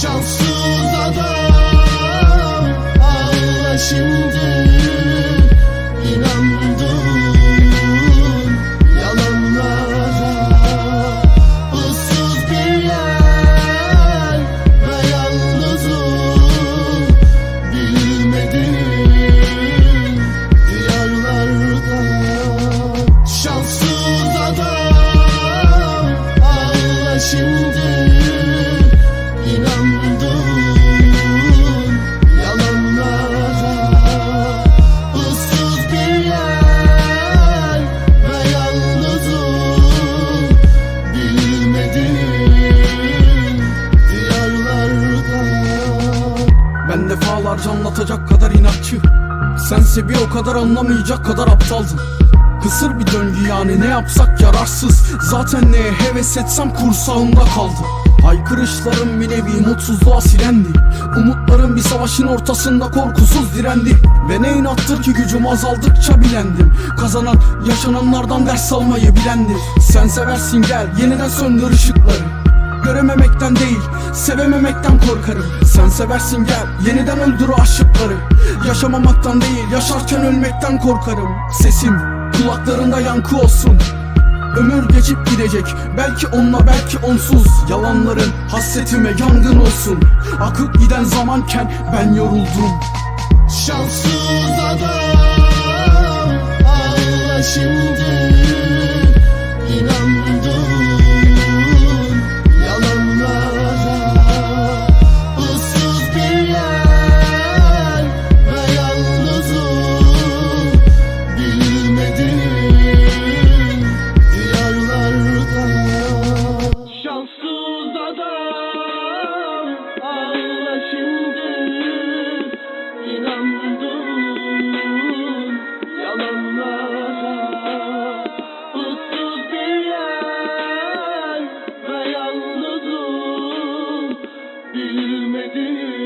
消失。Meğerse bir o kadar anlamayacak kadar aptaldım Kısır bir döngü yani ne yapsak yararsız. Zaten neye heves etsem kursağımda kaldı. Haykırışlarım bir nevi mutsuzluğa silendi. Umutlarım bir savaşın ortasında korkusuz direndi. Ve ne inattır ki gücüm azaldıkça bilendim. Kazanan yaşananlardan ders almayı bilendir. Sen seversin gel yeniden söndür ışıkları Görememekten değil Sevememekten korkarım. Sen seversin gel Yeniden öldür o aşıkları. Yaşamamaktan değil Yaşarken ölmekten korkarım. Sesim kulaklarında yankı olsun. Ömür geçip gidecek Belki onunla belki onsuz. Yalanların hasretime yangın olsun. Akıp giden zamanken ben yoruldum. Şanssız adam Ağla şimdi. bilmedim